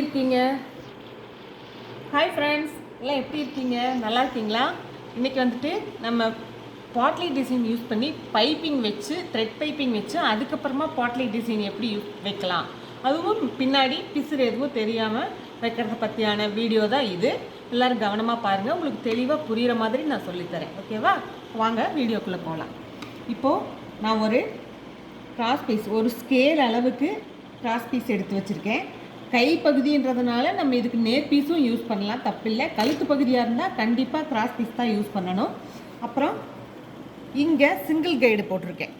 இருக்கீங்க? Hi friends எல்லாம் எப்படி இருக்கீங்க? நல்லா இருக்கீங்களா? இன்றைக்கி வந்துட்டு நம்ம பாட்லி டிசைன் யூஸ் பண்ணி பைப்பிங் வச்சு த்ரெட் பைப்பிங் வச்சு அதுக்கப்புறமா பாட்லி டிசைன் எப்படி யூஸ் வைக்கலாம்? அதுவும் பின்னாடி பிசுறு எதுவும் தெரியாமல் வைக்கிறத பற்றியான வீடியோ தான் இது. எல்லோரும் கவனமாக பாருங்கள் உங்களுக்கு தெளிவாக புரிகிற மாதிரி நான் சொல்லித்தரேன். ஓகேவா வாங்க வீடியோக்குள்ளே போகலாம் இப்போது நான் ஒரு கிராஸ் பீஸ் ஒரு ஸ்கேல் அளவுக்கு கிராஸ் பீஸ் எடுத்து வச்சுருக்கேன். கை பகுதின்றதுனால நம்ம இதுக்கு நேர் பீஸும் யூஸ் பண்ணலாம். தப்பில்லை. கழுத்து பகுதியாக இருந்தால் கண்டிப்பாக கிராஸ் பீஸ் தான் யூஸ் பண்ணணும். அப்புறம் இங்கே சிங்கிள் கைடு போட்டிருக்கேன்.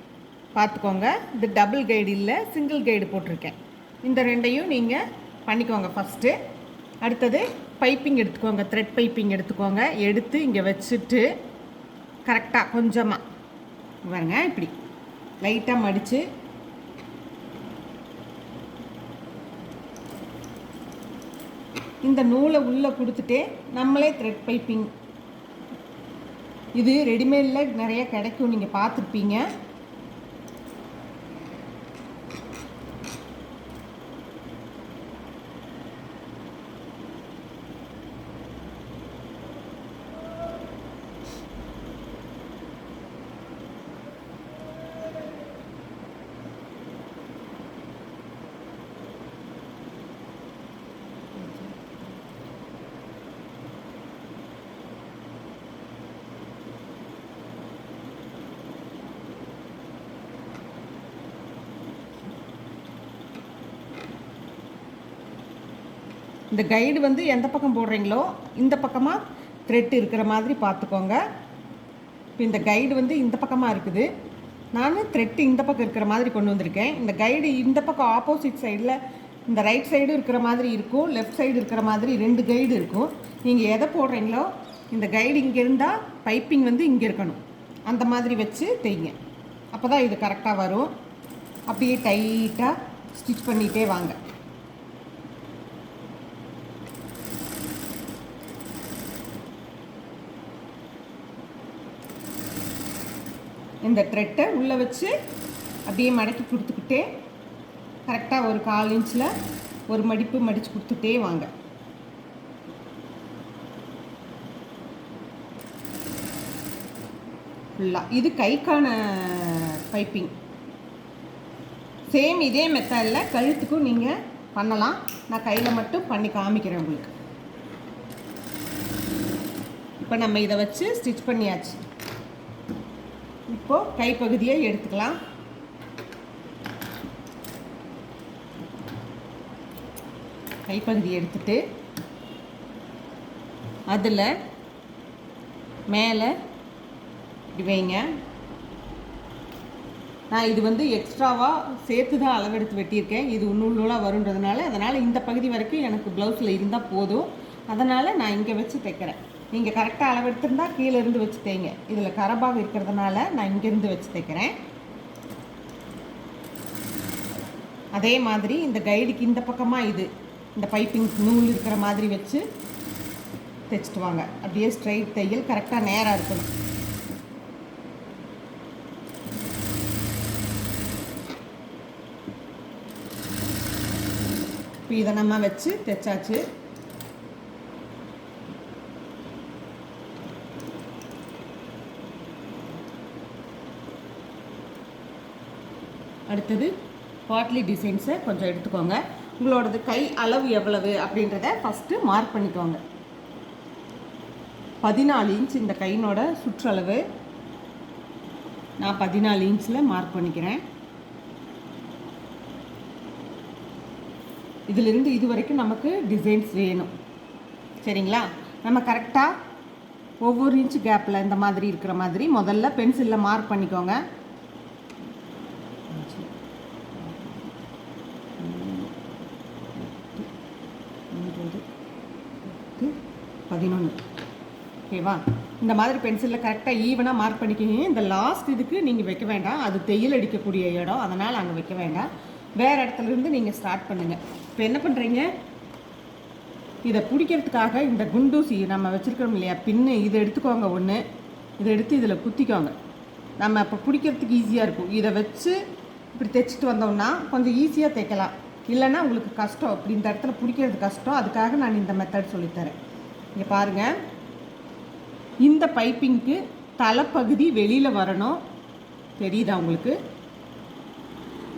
பார்த்துக்கோங்க. இது டபுள் கைடு இல்லை சிங்கிள் கைடு போட்டிருக்கேன். இந்த ரெண்டையும் நீங்கள் பண்ணிக்கோங்க ஃபஸ்ட்டு அடுத்தது பைப்பிங் எடுத்துக்கோங்க. த்ரெட் பைப்பிங் எடுத்துக்கோங்க. எடுத்து இங்கே வச்சுட்டு கரெக்டாக கொஞ்சமாக பாருங்க இப்படி. லைட்டாக மடித்து இந்த நூலை உள்ளே கொடுத்துட்டே நம்மளே த்ரெட் பைப்பிங் இது ரெடிமேடில் நிறைய கிடைக்கும். நீங்கள் பார்த்துருப்பீங்க. இந்த கைடு வந்து எந்த பக்கம் போடுறீங்களோ இந்த பக்கமாக த்ரெட் இருக்கிற மாதிரி பார்த்துக்கோங்க. இப்போ இந்த கைடு வந்து இந்த பக்கமாக இருக்குது. நான் த்ரெட்டு இந்த பக்கம் இருக்கிற மாதிரி கொண்டு வந்திருக்கேன். இந்த கைடு இந்த பக்கம் ஆப்போசிட் சைடில் இந்த ரைட் சைடு இருக்கிற மாதிரி இருக்கும். லெஃப்ட் சைடு இருக்கிற மாதிரி ரெண்டு கைடு இருக்கும். நீங்கள் எதை போடுறீங்களோ இந்த கைடு இங்கே இருந்தால் பைப்பிங் வந்து இங்கே இருக்கணும். அந்த மாதிரி வச்சு தைங்க அப்போ தான் இது கரெக்டாக வரும். அப்படியே டைட்டாக ஸ்டிச் பண்ணிகிட்டே வாங்க. இந்த த்ரெட்டை உள்ளே வச்சு அப்படியே மடக்கி கொடுத்துக்கிட்டே கரெக்டாக ஒரு கால் இன்ச்சில் ஒரு மடிப்பு மடித்து கொடுத்துட்டே வாங்க. ஃபுல்லாக இது கைக்கான பைப்பிங் சேம் இதே மெத்தடில் கழுத்துக்கும் நீங்கள் பண்ணலாம். நான் கையில் மட்டும் பண்ணி காமிக்கிறேன் உங்களுக்கு. இப்போ நம்ம இதை வச்சு ஸ்டிச் பண்ணியாச்சு. இப்போது கைப்பகுதியை எடுத்துக்கலாம். கைப்பகுதி எடுத்துட்டு அதில் மேலே இப்படி வைங்க. நான் இது வந்து எக்ஸ்ட்ராவாக சேர்த்து தான் அளவெடுத்து வெட்டியிருக்கேன். இது நூல் நூலாக வருன்றதுனால அதனால் இந்த பகுதி வரைக்கும் எனக்கு ப்ளவுஸில் இருந்தால் போதும். அதனால் நான் இங்கே வச்சு தைக்கிறேன். நீங்கள் கரெக்டாக அளவு கீழே இருந்து வச்சு தேங்க இதில் கரபாக இருக்கிறதுனால நான் இங்கேருந்து வச்சு தைக்கிறேன். அதே மாதிரி இந்த கைடுக்கு இந்த பக்கமாக இது இந்த பைப்பிங் நூல் இருக்கிற மாதிரி வச்சு தைச்சிட்டு வாங்க. அப்படியே ஸ்ட்ரைட் தையல் கரெக்டாக நேராக இருக்கணும். இப்போ இதை நம்ம வச்சு தைச்சாச்சு. அடுத்தது பாட்லி டிசைன்ஸை கொஞ்சம் எடுத்துக்கோங்க. உங்களோடது கை அளவு எவ்வளவு அப்படின்றத ஃபஸ்ட்டு மார்க் பண்ணிக்கோங்க. பதினாலு இன்ச் இந்த கையினோட சுற்றளவு. நான் பதினாலு இன்ச்சில் மார்க் பண்ணிக்கிறேன். இதிலிருந்து இது வரைக்கும் நமக்கு டிசைன்ஸ் வேணும். சரிங்களா? நம்ம கரெக்டாக ஒவ்வொரு இன்ச் கேப்பில் இந்த மாதிரி இருக்கிற மாதிரி முதல்ல பென்சிலில் மார்க் பண்ணிக்கோங்க. ஓகேவா? இந்த மாதிரி பென்சிலில் கரெக்டாக ஈவனாக மார்க் பண்ணிக்கிங்க. இந்த லாஸ்ட் இதுக்கு நீங்கள் வைக்க வேண்டாம். அது தையல் அடிக்கக்கூடிய இடம். அதனால் அங்கே வைக்க வேண்டாம். வேறு இடத்துல இருந்து நீங்கள் ஸ்டார்ட் பண்ணுங்கள் இப்போ என்ன பண்ணுறீங்க இதை பிடிக்கிறதுக்காக இந்த குண்டூசி நம்ம வச்சுருக்கிறோம் இல்லையா பின்னு இதை எடுத்துக்கோங்க ஒன்று இதை எடுத்து இதில் குத்திக்கோங்க. நம்ம இப்போ பிடிக்கிறதுக்கு ஈஸியாக இருக்கும். இதை வச்சு இப்படி தைச்சிட்டு வந்தோம்னா கொஞ்சம் ஈஸியாக தைக்கலாம் இல்லைன்னா உங்களுக்கு கஷ்டம். இப்படி இந்த இடத்துல பிடிக்கிறது கஷ்டம். அதுக்காக நான் இந்த மெத்தட் சொல்லித்தரேன். இங்கே பாருங்கள் இந்த பைப்பிங்க்கு தலைப்பகுதி வெளியில் வரணும். தெரியுதா உங்களுக்கு?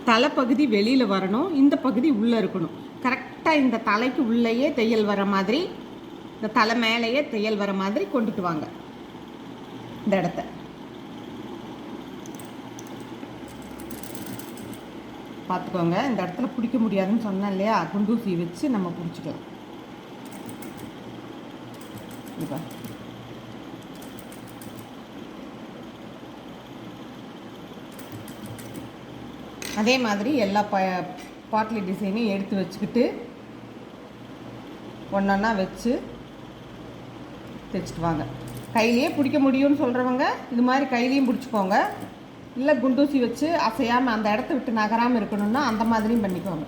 தலைப்பகுதி வெளியில் வரணும். இந்த பகுதி உள்ளே இருக்கணும். கரெக்டாக இந்த தலைக்கு உள்ளேயே தையல் வர மாதிரி இந்த தலை மேலேயே தையல் வர மாதிரி கொண்டுட்டு வாங்க. இந்த இடத்த. பார்த்துக்கோங்க. இந்த இடத்துல பிடிக்க முடியாதுன்னு சொன்னேன் இல்லையா? குண்டூசி வச்சு நம்ம பிடிச்சிக்கலாம். இப்போ அதே மாதிரி எல்லா ப பாட்லி டிசைனையும் எடுத்து வச்சுக்கிட்டு ஒன்றொன்னா வச்சு தைச்சிட்டு வாங்க. கையிலேயே பிடிக்க முடியும்னு சொல்கிறவங்க இது மாதிரி கையிலையும் பிடிச்சிக்கோங்க. இல்லை குண்டூசி வச்சு அசையாமல் அந்த இடத்த விட்டு நகராமல் இருக்கணும்னா அந்த மாதிரியும் பண்ணிக்கோங்க.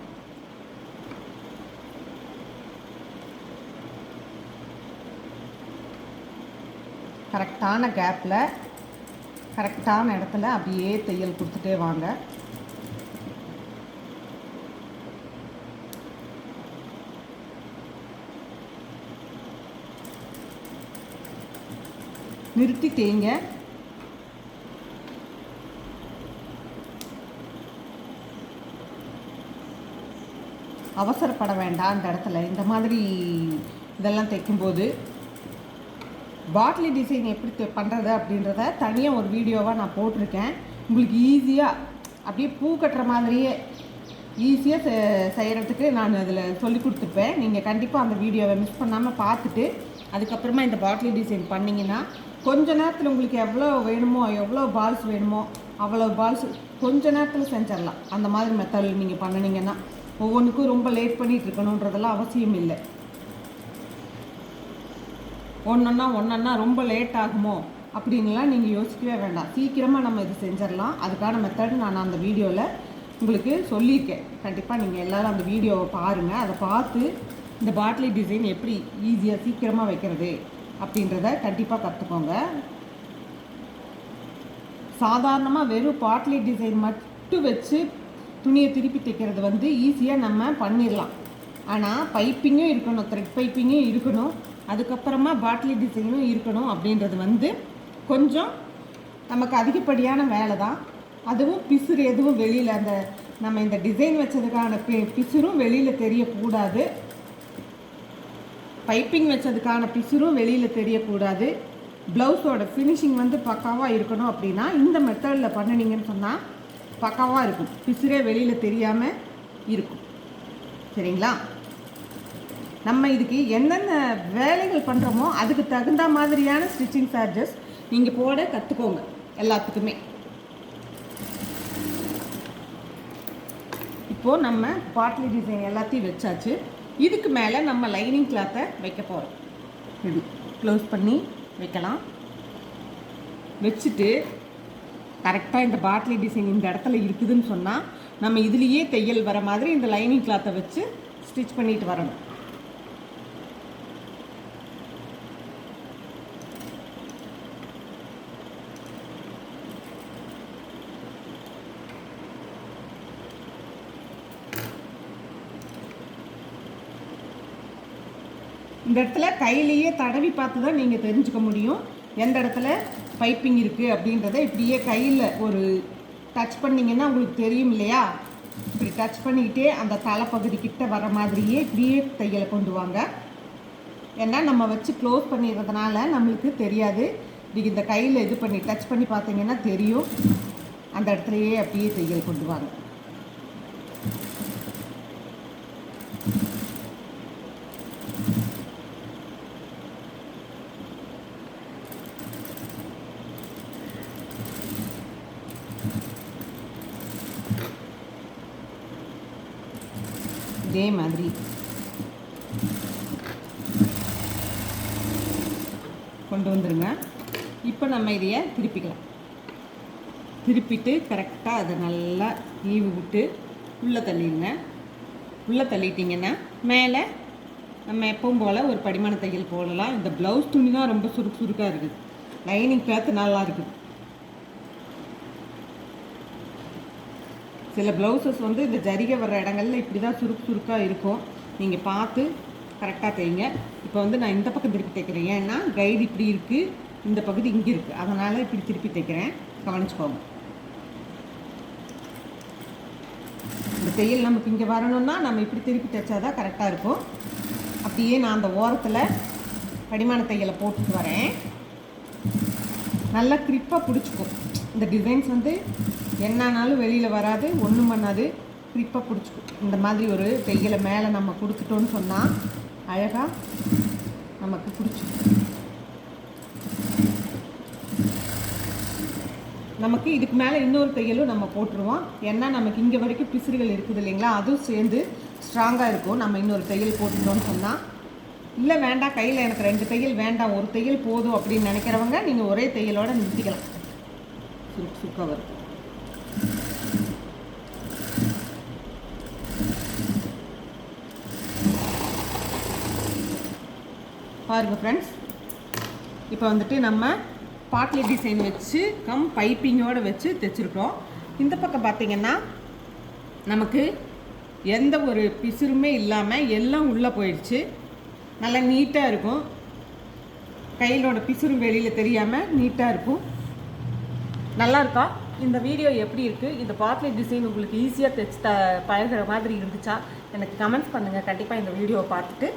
கரெக்டான கேப்பில் கரெக்டான இடத்துல அப்படியே தையல் கொடுத்துட்டே வாங்க. நிறுத்தி தேங்க. அவசரப்பட வேண்டாம் அந்த இடத்துல. இந்த மாதிரி இதெல்லாம் தைக்கும்போது பாட்லி டிசைன் எப்படி பண்ணுறது அப்படின்றத தனியாக ஒரு வீடியோவாக நான் போட்டிருக்கேன். உங்களுக்கு ஈஸியாக அப்படியே பூ கட்டுற மாதிரியே ஈஸியாக செ செய்கிறதுக்கு நான் அதில் சொல்லி கொடுத்துருப்பேன் நீங்கள் கண்டிப்பாக அந்த வீடியோவை மிஸ் பண்ணாமல் பார்த்துட்டு அதுக்கப்புறமா இந்த பாட்லி டிசைன் பண்ணிங்கன்னா கொஞ்ச நேரத்தில் உங்களுக்கு எவ்வளோ வேணுமோ எவ்வளோ பால்ஸ் வேணுமோ அவ்வளோ பால்ஸ் கொஞ்ச நேரத்தில் செஞ்சிடலாம். அந்த மாதிரி மெத்தடில் நீங்கள் பண்ணினீங்கன்னா ஒவ்வொன்றுக்கும் ரொம்ப லேட் பண்ணிட்டு இருக்கணுன்றதெல்லாம் அவசியம் இல்லை. ஒன்றொன்னா ஒன்றொன்னா ரொம்ப லேட் ஆகுமோ அப்படின்லாம் நீங்கள் யோசிக்கவே வேண்டாம். சீக்கிரமாக நம்ம இது செஞ்சிடலாம். அதுக்கான மெத்தட் நான் அந்த வீடியோவில் உங்களுக்கு சொல்லியிருக்கேன். கண்டிப்பாக நீங்கள் எல்லோரும் அந்த வீடியோவை பாருங்கள் அதை பார்த்து இந்த பாட்லி டிசைன் எப்படி ஈஸியாக சீக்கிரமாக வைக்கிறது அப்படின்றத கண்டிப்பாக கற்றுக்கோங்க சாதாரணமாக வெறும் பாட்லி டிசைன் மட்டும் வச்சு துணியை திருப்பி தைக்கிறது வந்து ஈஸியாக நம்ம பண்ணிடலாம் ஆனால் பைப்பிங்கும் இருக்கணும் த்ரெட் பைப்பிங்கும் இருக்கணும். அதுக்கப்புறமா பாட்லி டிசைனும் இருக்கணும் அப்படின்றது வந்து கொஞ்சம் நமக்கு அதிகப்படியான வேலை தான். அதுவும் பிசுறு எதுவும் வெளியில் அந்த நம்ம இந்த டிசைன் வச்சதுக்கான பி பிசுறும் வெளியில் தெரியக்கூடாது. பைப்பிங் வச்சதுக்கான பிசுரும் வெளியில் தெரியக்கூடாது. ப்ளவுஸோட ஃபினிஷிங் வந்து பக்காவாக இருக்கணும் அப்படின்னா இந்த மெத்தடில் பண்ணினீங்கன்னு சொன்னால் பக்காவாக இருக்கும். பிசுரே வெளியில் தெரியாமல் இருக்கும். சரிங்களா? நம்ம இதுக்கு என்னென்ன வேலைகள் பண்ணுறோமோ அதுக்கு தகுந்த மாதிரியான ஸ்டிச்சிங் சார்ஜஸ் நீங்கள் போட கற்றுக்கோங்க எல்லாத்துக்குமே. இப்போது நம்ம பாட்லி டிசைன் எல்லாத்தையும் வச்சாச்சு. இதுக்கு மேலே நம்ம லைனிங் கிளாத்தை வைக்க போகிறோம் இது க்ளோஸ் பண்ணி வைக்கலாம். வச்சுட்டு கரெக்டாக இந்த பாட்லி டிசைன் இந்த இடத்துல இருக்குதுன்னு சொன்னால் நம்ம இதுலேயே தையல் வர மாதிரி இந்த லைனிங் கிளாத்தை வச்சு ஸ்டிச் பண்ணிட்டு வரணும். இந்த இடத்துல கையிலேயே தடவி பார்த்து தான் நீங்கள் தெரிஞ்சுக்க முடியும். எந்த இடத்துல பைப்பிங் இருக்குது அப்படின்றத இப்படியே கையில் ஒரு டச் பண்ணிங்கன்னா உங்களுக்கு தெரியும் இல்லையா? இப்படி டச் பண்ணிக்கிட்டே அந்த தலைப்பகுதி கிட்ட வர மாதிரியே இப்படியே தையலை கொண்டு வாங்க. ஏன்னா நம்ம வச்சு க்ளோஸ் பண்ணிடுறதுனால நம்மளுக்கு தெரியாது. நீங்கள் இந்த கையில் இது பண்ணி டச் பண்ணி பார்த்தீங்கன்னா தெரியும். அந்த இடத்துலையே அப்படியே தையல் கொண்டு வாங்க இதே மாதிரி கொண்டு வந்துடுங்க இப்போ நம்ம இதையை திருப்பிக்கலாம். திருப்பிட்டு கரெக்டாக அதை நல்லா ஈவு விட்டு உள்ளே தள்ளிடுங்க. உள்ளே தள்ளிட்டிங்கன்னா மேலே நம்ம எப்பவும் போல் ஒரு படிமான தையல் போடலாம். இந்த ப்ளவுஸ் துணி தான் ரொம்ப சுருக்கு சுருக்காக இருக்குது. லைனிங் கிளாத் நல்லா இருக்குது. சில ப்ளவுசஸ் வந்து இந்த ஜரிகை வர்ற இடங்கள்ல இப்படி தான் சுருக்கு சுருக்காக இருக்கும். நீங்கள் பார்த்து கரெக்டாக தைங்க இப்போ வந்து நான் இந்த பக்கம் திருப்பி தைக்கிறேன் ஏன்னா கைடு இப்படி இருக்குது இந்த பகுதி இங்கே இருக்குது அதனால் இப்படி திருப்பி தைக்கிறேன் கவனிச்சுக்கோங்க. இந்த தையல் நமக்கு இங்கே வரணும்னா நம்ம இப்படி திருப்பி தைச்சாதான் கரெக்டாக இருக்கும். அப்படியே நான் அந்த ஓரத்தில் படிமான தையலை போட்டுட்டு வரேன். நல்லா கிரிப்பாக பிடிச்சிக்கும் இந்த டிசைன்ஸ் வந்து என்னன்னாலும் வெளியில் வராது ஒன்றும் பண்ணாது. கிரிப்பாக பிடிச்சிக்கும் இந்த மாதிரி ஒரு தையலை மேலே நம்ம கொடுத்துட்டோன்னு சொன்னால் அழகாக நமக்கு பிடிச்சி. நமக்கு இதுக்கு மேலே இன்னொரு தையலும் நம்ம போட்டுருவோம். ஏன்னா நமக்கு இங்கே வரைக்கும் பிசுறுகள் இருக்குது இல்லைங்களா? அதுவும் சேர்ந்து ஸ்ட்ராங்காக இருக்கும். நம்ம இன்னொரு தையல் போட்டுட்டோம்னு சொன்னால் இல்லை வேண்டாம். கையில் எனக்கு ரெண்டு தையல் வேண்டாம். ஒரு தையல் போதும் அப்படின்னு நினைக்கிறவங்க நீங்கள் ஒரே தையலோடு நிறுத்திக்கலாம். சுருக்கு சுருக்காக வரும். பாருங்கள் ஃப்ரெண்ட்ஸ் இப்போ வந்துட்டு நம்ம பாட்லி டிசைன் வச்சு கம் பைப்பிங்கோடு வச்சு தைச்சிருக்கோம் இந்த பக்கம் பார்த்திங்கன்னா நமக்கு எந்த ஒரு பிசுருமே இல்லாமல் எல்லாம் உள்ளே போயிடுச்சு. நல்லா நீட்டாக இருக்கும். கையிலோட பிசுறும் வெளியில் தெரியாமல் நீட்டாக இருக்கும். நல்லா இருக்கா? இந்த வீடியோ எப்படி இருக்குது இந்த பாட்லி டிசைன் உங்களுக்கு ஈஸியாக தைச்சு த பழகிற மாதிரி இருந்துச்சா? எனக்கு கமெண்ட்ஸ் பண்ணுங்கள் கண்டிப்பாக இந்த வீடியோவை பார்த்துட்டு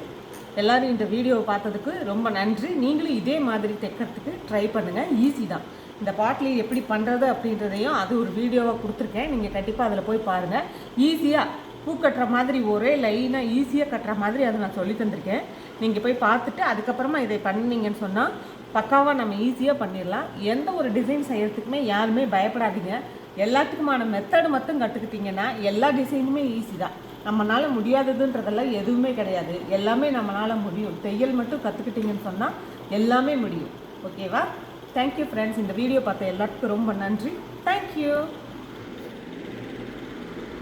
எல்லோரும் இந்த வீடியோவை பார்த்ததுக்கு ரொம்ப நன்றி. நீங்களும் இதே மாதிரி தைக்கிறதுக்கு ட்ரை பண்ணுங்கள் ஈஸி தான். இந்த பாட்லி எப்படி பண்ணுறது அப்படின்றதையும் அது ஒரு வீடியோவாக கொடுத்துருக்கேன். நீங்கள் கண்டிப்பாக அதில் போய் பாருங்கள் ஈஸியாக பூ கட்டுற மாதிரி ஒரே லைனாக ஈஸியாக கட்டுற மாதிரி அதை நான் சொல்லி தந்திருக்கேன். நீங்கள் போய் பார்த்துட்டு அதுக்கப்புறமா இதை பண்ணிங்கன்னு சொன்னால் பக்காவாக நம்ம ஈஸியாக பண்ணிடலாம். எந்த ஒரு டிசைன் செய்கிறதுக்குமே யாருமே பயப்படாதீங்க. எல்லாத்துக்குமான மெத்தடு மட்டும் கற்றுக்கிட்டிங்கன்னா எல்லா டிசைனுமே ஈஸி தான். நம்மளால் முடியாததுன்றதெல்லாம் எதுவுமே கிடையாது. எல்லாமே நம்மளால் முடியும். தையல் மட்டும் கற்றுக்கிட்டிங்கன்னு சொன்னால் எல்லாமே முடியும். ஓகேவா? தேங்க்யூ ஃப்ரெண்ட்ஸ் இந்த வீடியோ பார்த்த எல்லாத்துக்கும் ரொம்ப நன்றி. தேங்க்யூ